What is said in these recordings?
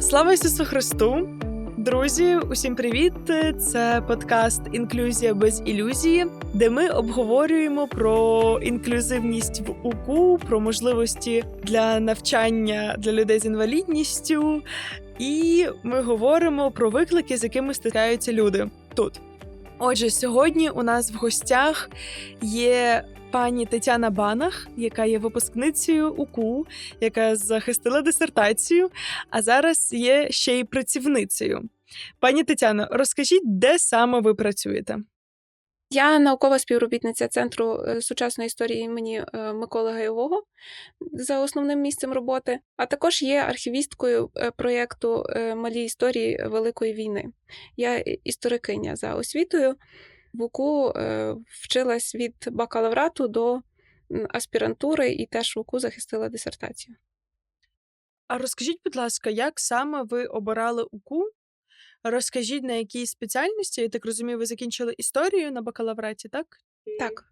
Слава Ісусу Христу! Друзі, усім привіт! Це подкаст Інклюзія без ілюзії, де ми обговорюємо про інклюзивність в УКУ, про можливості для навчання для людей з інвалідністю, і ми говоримо про виклики, з якими стикаються люди тут. Отже, сьогодні у нас в гостях є пані Тетяна Банах, яка є випускницею УКУ, яка захистила дисертацію, а зараз є ще й працівницею. Пані Тетяно, розкажіть, де саме ви працюєте? Я наукова співробітниця Центру е, сучасної історії імені е, Миколи Гайового за основним місцем роботи, а також є архівісткою е, проєкту Малі історії Великої війни. Я історикиня за освітою. В УКУ вчилась від бакалаврату до аспірантури і теж в УКУ захистила дисертацію. А розкажіть, будь ласка, як саме ви обирали УКУ? Розкажіть, на якій спеціальності, я так розумію, ви закінчили історію на бакалавраті, так? Так.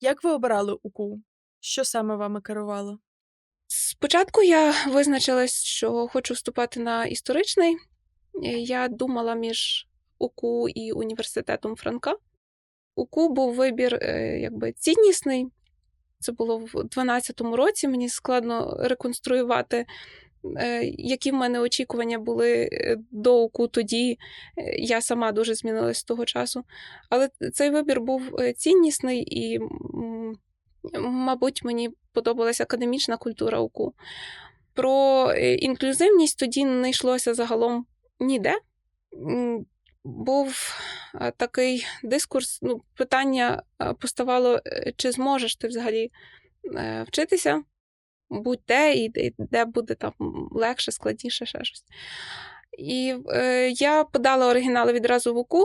Як ви обирали УКУ? Що саме вами керувало? Спочатку я визначилась, що хочу вступати на історичний. Я думала між УКУ і університетом Франка. УКУ був вибір е, якби ціннісний. Це було в 2012 році. Мені складно реконструювати, е, які в мене очікування були е, до УКУ тоді. Я сама дуже змінилась з того часу. Але цей вибір був ціннісний і, мабуть, мені подобалася академічна культура УКУ. Про інклюзивність тоді не йшлося загалом ніде був такий дискурс. Ну, питання поставало, е, чи зможеш ти взагалі е, вчитися, будь-де, і де буде там легше, складніше, ще щось. І е, я подала оригінали відразу в УКУ,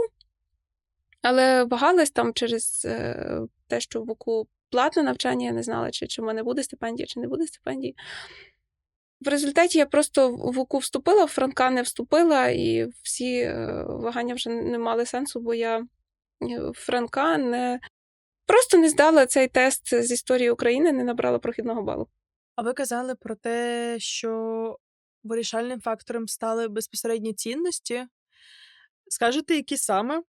але вагалась там через е, те, що в УКУ платне навчання, я не знала, чи, чи в мене буде стипендія, чи не буде стипендії. В результаті я просто в УКУ вступила, в Франка не вступила, і всі е, вагання вже не мали сенсу, бо я е, Франка не просто не здала цей тест з історії України, не набрала прохідного балу. А ви казали про те, що вирішальним фактором стали безпосередні цінності. Скажете, які саме?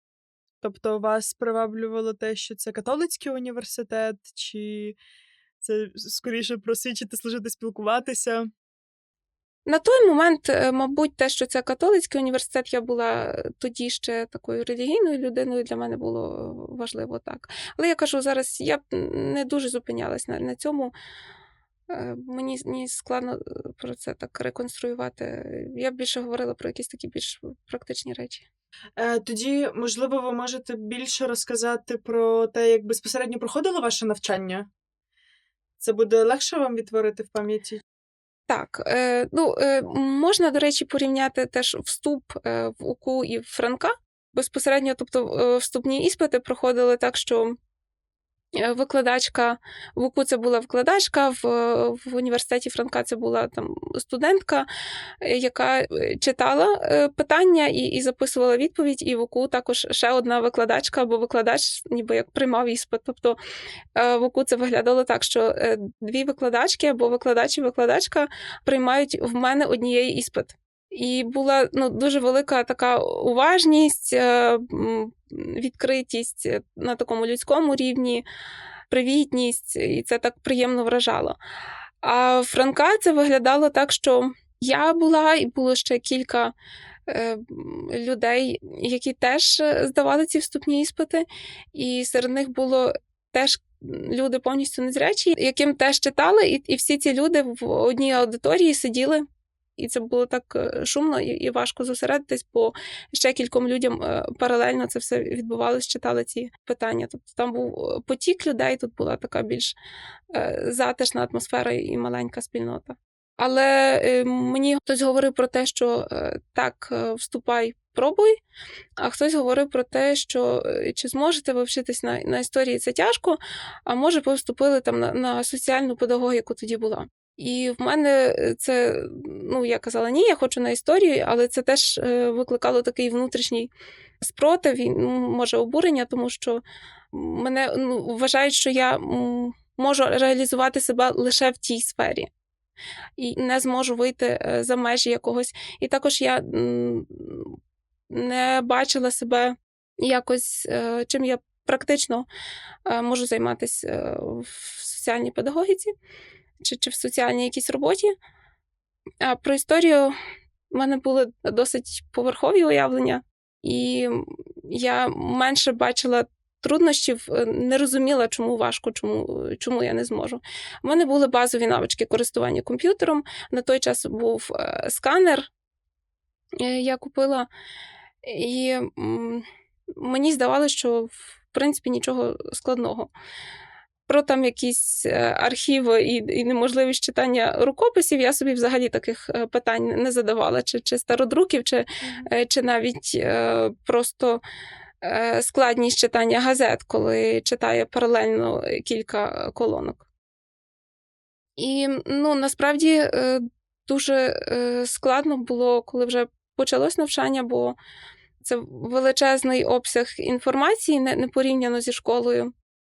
Тобто, вас приваблювало те, що це католицький університет, чи це скоріше просвідчити, служити, спілкуватися? На той момент, е, мабуть, те, що це католицький університет, я була тоді ще такою релігійною людиною, для мене було важливо так. Але я кажу, зараз я б не дуже зупинялась на на цьому. Е, мені мені складно е, про це так реконструювати. Я б більше говорила про якісь такі більш практичні речі. Тоді, можливо, ви можете більше розказати про те, як безпосередньо проходило ваше навчання? Це буде легше вам відтворити в пам'яті? Так, е, ну е, можна, до речі, порівняти теж вступ е, в УКУ і в Франка. Безпосередньо, тобто, е, вступні іспити проходили так, що Е, викладачка в УКУ це була викладачка, в в університеті Франка це була там студентка, е, яка е, читала питання і і записувала відповідь. І в УКУ також ще одна викладачка або викладач, ніби як приймав іспит. Тобто в УКУ це виглядало так, що дві викладачки або викладач і викладачка приймають в мене однієї іспит. І була ну, дуже велика така уважність, е, відкритість на такому людському рівні, привітність, і це так приємно вражало. А Франка це виглядало так, що я була, і було ще кілька е, людей, які теж здавали ці вступні іспити, і серед них було теж. Люди повністю незрячі, яким теж читали, і і всі ці люди в одній аудиторії сиділи і це було так е, шумно і важко зосередитись, бо ще кільком людям е, паралельно це все відбувалось, читали ці питання. Тобто там був е, потік людей, тут була така більш затишна атмосфера і маленька спільнота. Але мені хтось говорив про те, що так, вступай, пробуй, а хтось говорив про те, що чи зможете ви вчитись на на історії це тяжко, а може ви вступили там на, на соціальну педагогіку тоді була. І в мене е, це, ну я казала, ні, я хочу на історію, але це теж е, викликало такий внутрішній спротив, і, ну, може, обурення, тому що мене ну, вважають, що я можу реалізувати себе лише в тій сфері. І не зможу вийти е, за межі якогось. І також я не бачила себе якось, чим я практично можу займатися в соціальній педагогіці чи, чи в соціальній якійсь роботі. А про історію в мене були досить поверхові уявлення, і я менше бачила труднощів, е, не розуміла, чому важко, чому, чому я не зможу. У мене були базові навички користування комп'ютером. На той час був е, сканер, е, я купила, і мені здавалося, що в принципі нічого складного. Про там якісь е, архіви і, і неможливість читання рукописів, я собі взагалі таких е, питань не задавала, чи, чи стародруків, чи, е, чи навіть просто складність читання газет, коли читає паралельно кілька колонок. І ну, насправді дуже складно було, коли вже почалось навчання, бо це величезний обсяг інформації, не порівняно зі школою.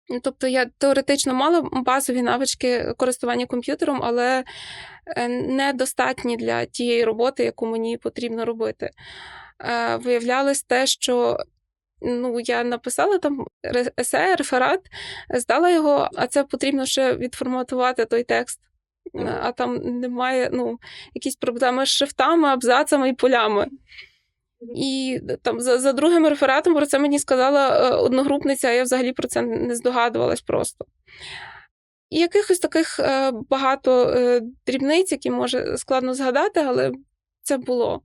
Ну, Тобто я теоретично мала базові навички користування комп'ютером, але е, недостатні для тієї роботи, яку мені потрібно робити. Е, Виявлялось те, що ну, я написала там есе, реферат, здала його, а це потрібно ще відформатувати той текст. Е, А там немає ну, якісь проблеми з шрифтами, абзацами і полями. І там за, за другим рефератом про це мені сказала е, одногрупниця, а я взагалі про це не здогадувалась просто. І якихось таких е, багато е, дрібниць, які може складно згадати, але це було.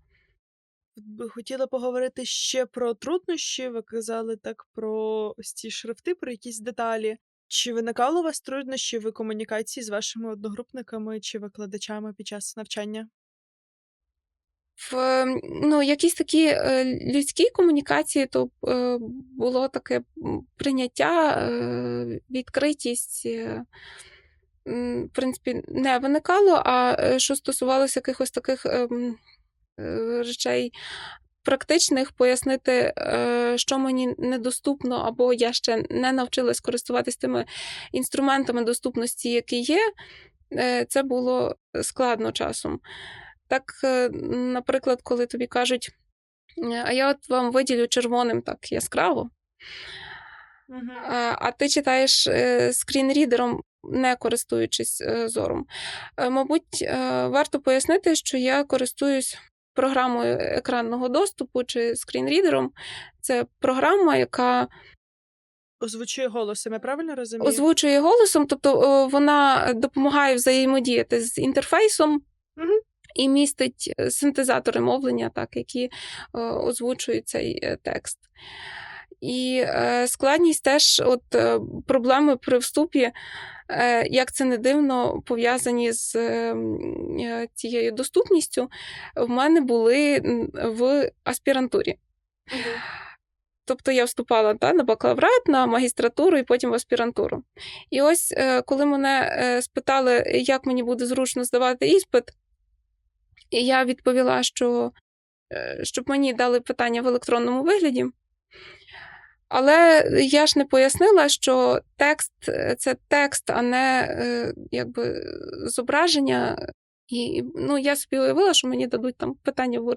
Хотіла поговорити ще про труднощі. Ви казали так про ось ці шрифти, про якісь деталі. Чи виникало у вас труднощі в комунікації з вашими одногрупниками чи викладачами під час навчання? В ну, якісь такі е, людській комунікації, то е, було таке прийняття, е, відкритість. В принципі, не виникало, а що стосувалося якихось таких речей практичних, пояснити, що мені недоступно, або я ще не навчилась користуватись тими інструментами доступності, які є, це було складно часом. Так, е, наприклад, коли тобі кажуть, «Е, а я от вам виділю червоним так яскраво, а, а ти читаєш е, скрінрідером, не користуючись зором. Мабуть, варто пояснити, що я користуюсь програмою екранного доступу чи скрінрідером. Це програма, яка Озвучує голосом, я правильно розумію? озвучує голосом, тобто вона допомагає взаємодіяти з інтерфейсом. Мгм. І містить е, синтезатори мовлення, так, які е, озвучують цей е, текст. І складність теж, от проблеми при вступі, як це не дивно, пов'язані з е, е, цією доступністю, в мене були в аспірантурі. Тобто я вступала та, на бакалаврат, на магістратуру і потім в аспірантуру. І ось коли мене спитали, як мені буде зручно здавати іспит, і я відповіла, що е, щоб мені дали питання в електронному вигляді. Але я ж не пояснила, що текст е, це текст, а не е, якби зображення. І ну, я собі уявила, що мені дадуть там питання в.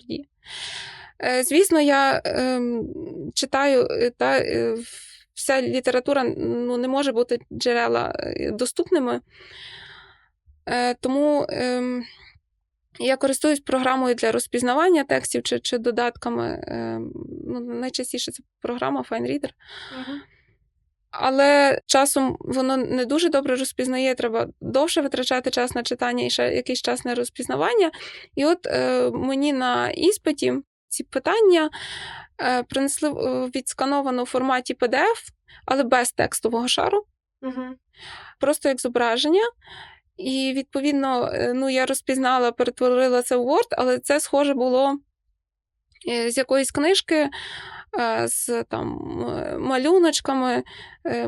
Е, Звісно, я ем, читаю е, та е, вся література ну, не може бути джерела е, доступними. Е, Тому ем, я користуюсь програмою для розпізнавання текстів чи, чи додатками. ем, Ну, найчастіше це програма FineReader. Але часом воно не дуже добре розпізнає, треба довше витрачати час на читання і ще якийсь час на розпізнавання. І от е, мені на іспиті ці питання е, принесли в відскановано у форматі PDF, але без текстового шару, Мгм. просто як зображення. І відповідно, е, ну, я розпізнала, перетворила це в Word, але це схоже було е, з якоїсь книжки, е, з там малюночками,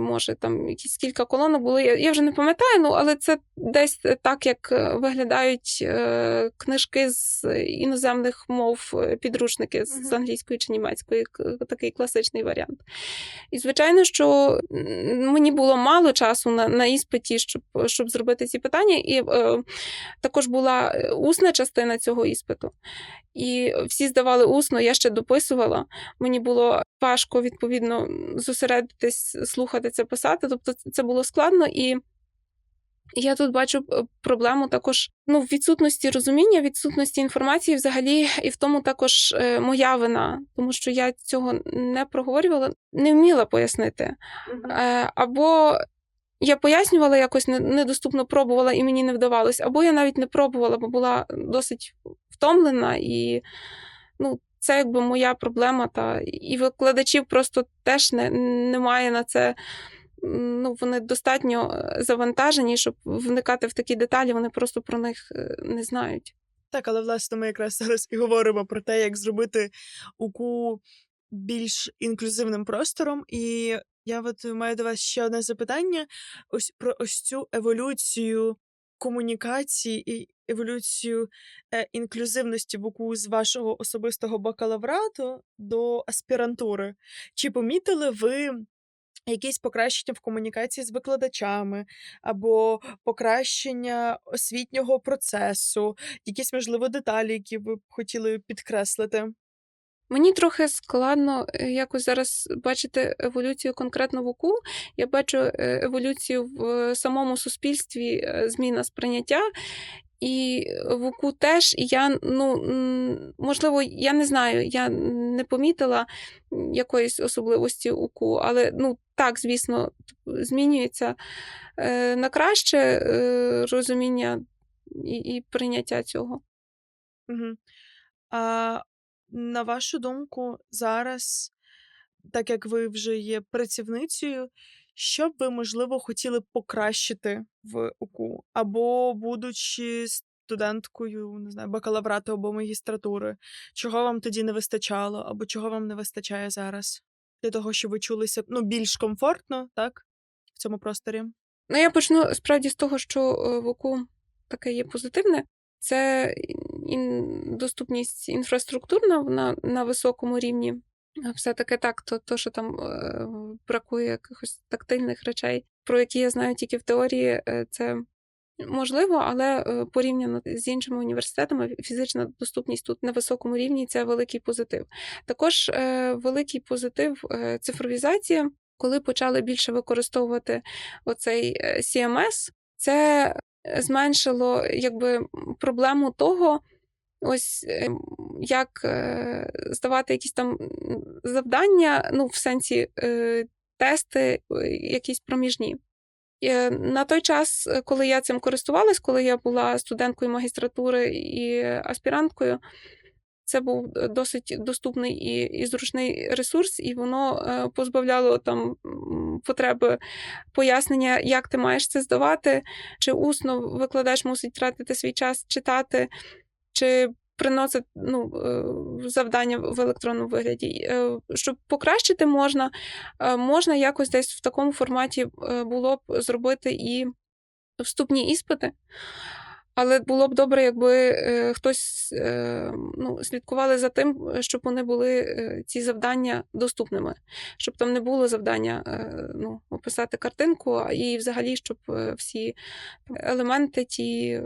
може, там якісь кілька колонок було. Я, вже не пам'ятаю, ну, але це десь так, як е, виглядають е, книжки з іноземних мов, е, підручники з, англійської чи німецької, такий класичний варіант. І, звичайно, що мені було мало часу на, на іспиті, щоб, щоб зробити ці питання. І е, також була е, усна частина цього іспиту. І всі здавали усно, я ще дописувала. Мені було важко, відповідно, зосередитись, слухати це, писати. Тобто це було складно. І я тут бачу е, проблему також ну, в відсутності розуміння, відсутності інформації взагалі, і в тому також е, моя вина, тому що я цього не проговорювала, не вміла пояснити. Е, Або я пояснювала якось недоступно пробувала, і мені не вдавалось, або я навіть не пробувала, бо була досить втомлена, і ну, це якби моя проблема. Та і викладачів просто теж не, немає на це. Ну, вони достатньо е, завантажені, щоб вникати в такі деталі, вони просто про них е, не знають. Так, але власне ми якраз зараз і говоримо про те, як зробити УКУ більш інклюзивним простором. І я от маю до вас ще одне запитання: ось про ось цю еволюцію комунікації і еволюцію е, інклюзивності в УКУ з вашого особистого бакалаврату до аспірантури. Чи помітили ви? Якісь покращення в комунікації з викладачами, або покращення освітнього процесу, якісь можливо деталі, які ви б хотіли підкреслити. Мені трохи складно е, якось зараз бачити еволюцію конкретно в УКУ. Я бачу е, еволюцію в самому суспільстві, е, зміна сприйняття. І в УКУ теж, і я, ну, можливо, я не знаю, я не помітила якоїсь особливості УКУ, але ну, так, звісно, змінюється е, на краще е, розуміння і, і прийняття цього. Угу. А на вашу думку, зараз, так як ви вже є працівницею, що б ви, можливо, хотіли покращити в УКУ? Або будучи студенткою, не знаю, бакалаврату або магістратури, чого вам тоді не вистачало, або чого вам не вистачає зараз? Для того, щоб ви чулися ну, більш комфортно, так? В цьому просторі. Ну, я почну справді з того, що е, в ОКУ таке є позитивне. Це доступність інфраструктурна на, на високому рівні. Все-таки так, то, то що там е, бракує якихось тактильних речей, про які я знаю тільки в теорії, е, це можливо, але е, порівняно з іншими університетами, фізична доступність тут на високому рівні це великий позитив. Також е, великий позитив е, цифровізація, коли почали більше використовувати оцей е, CMS, це зменшило якби проблему того, ось е, як е, здавати якісь там завдання, ну, в сенсі е, тести, якісь проміжні. На той час, коли я цим користувалась, коли я була студенткою магістратури і аспіранткою, це був досить доступний і, і зручний ресурс, і воно позбавляло там потреби пояснення, як ти маєш це здавати, чи усно викладач мусить тратити свій час читати, чи приносить ну, е, завдання в електронному вигляді. Е, Щоб покращити можна, е, можна якось десь в такому форматі було б зробити і вступні іспити. Але було б добре, якби хтось ну, слідкували за тим, щоб вони були ці завдання доступними, щоб там не було завдання ну, описати картинку, і взагалі, щоб всі елементи ті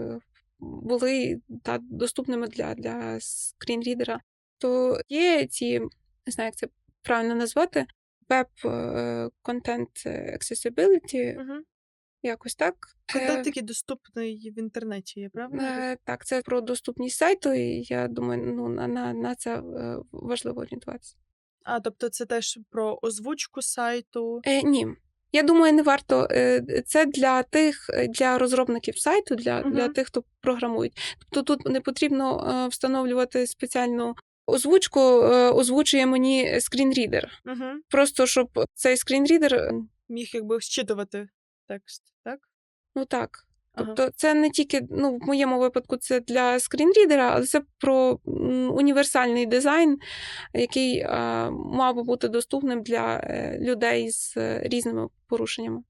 були та, доступними для, для скрінрідера. То є ці, не знаю, як це правильно назвати, Web е, Content Accessibility, Угу. якось так. Е, Контент, який доступний в інтернеті, є правильно? Е, Так, це про доступність сайту, і я думаю, ну, на, на, на це е, важливо орієнтуватися. А, тобто це теж про озвучку сайту. Е, ні. Я думаю, не варто. Е, Це для тих, е, для розробників сайту, для, угу. для тих, хто програмують. Тобто тут не потрібно е, встановлювати спеціальну озвучку, озвучує мені скрінрідер. Угу. Просто щоб цей скрінрідер, Міг якби щитувати текст, так? ну так. Тобто, це не тільки ну, в моєму випадку, це для скрінрідера, але це про універсальний дизайн, який мав би бути доступним для е, людей з е, різними порушеннями.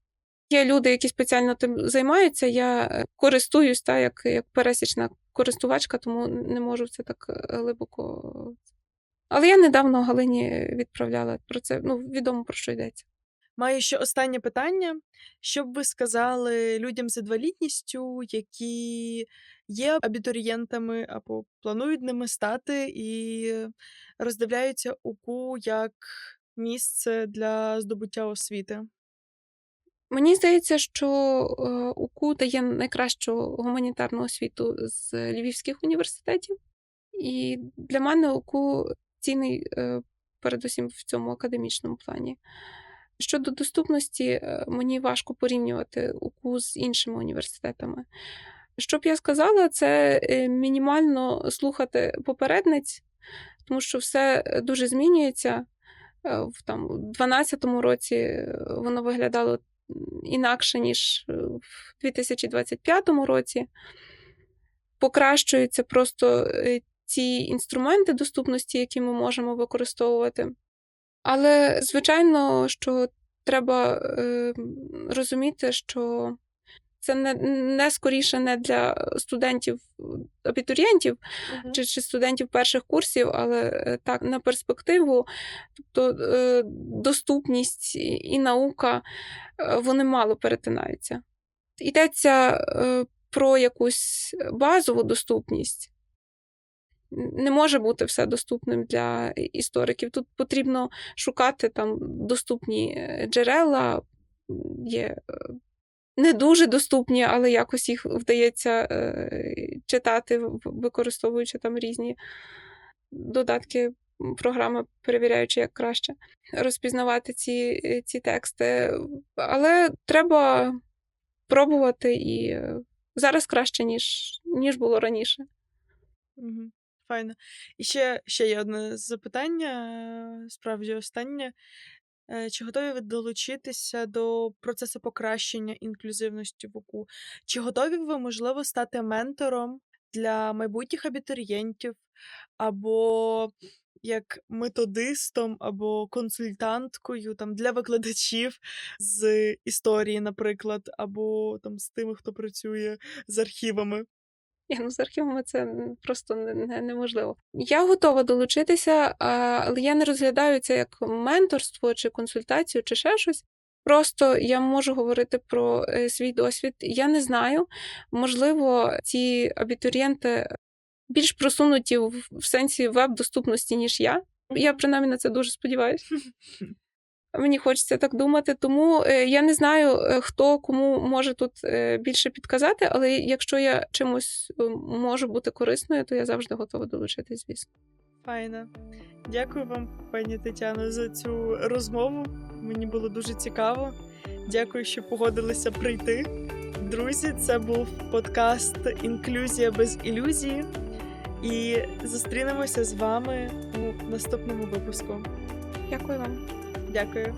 Є люди, які спеціально тим займаються. Я е, користуюсь та, як, як пересічна користувачка, тому не можу це так глибоко. Але я недавно Галині відправляла про це. Ну, відомо про що йдеться. Маю ще останнє питання. Що б ви сказали людям з інвалідністю, які є абітурієнтами або планують ними стати і роздивляються УКУ як місце для здобуття освіти? Мені здається, що е, УКУ дає найкращу гуманітарну освіту з львівських університетів, і для мене УКУ цінний е, передусім в цьому академічному плані. Щодо доступності, е, мені важко порівнювати УКУ з іншими університетами. Що б я сказала, це е, мінімально слухати попередниць, тому що все е, дуже змінюється. В там, у 2012 році воно виглядало інакше, ніж в 2025 році. Покращуються просто ці інструменти доступності, які ми можемо використовувати. Але, звичайно, що треба е, розуміти, що це не, не скоріше не для студентів абітурієнтів чи, чи студентів перших курсів, але е, так на перспективу, тобто е, доступність і і наука е, вони мало перетинаються. Йдеться е, про якусь базову доступність. Не може бути все доступним для істориків. Тут потрібно шукати там доступні е, джерела, є е, не дуже доступні, але якось їх вдається е, читати, використовуючи там різні додатки, програми, перевіряючи, як краще розпізнавати ці, ці тексти. Але треба пробувати і зараз краще, ніж, ніж було раніше. Файно. І ще, ще є одне запитання, е, справді останнє. Е, Чи готові ви долучитися до процесу покращення інклюзивності в УКУ? Чи готові ви, можливо, стати ментором для майбутніх абітурієнтів, або як методистом, або консультанткою там, для викладачів з історії, наприклад, або там, з тими, хто працює з архівами? Ні, ну, з архівами це просто не, не, неможливо. Я готова долучитися, але я не розглядаю це як менторство чи консультацію, чи ще щось. Просто я можу говорити про е, свій досвід. Я не знаю. Можливо, ці абітурієнти більш просунуті в сенсі веб-доступності, ніж я. Я принаймні на це дуже сподіваюся. Мені хочеться так думати, тому е, я не знаю, е, хто кому може тут е, більше підказати, але якщо я чимось можу бути корисною, то я завжди готова долучитись, звісно. Файно. Дякую вам, пані Тетяно, за цю розмову. Мені було дуже цікаво. Дякую, що погодилися прийти. Друзі, це був подкаст Інклюзія без ілюзії. І зустрінемося з вами у наступному випуску. Дякую вам. Дякую.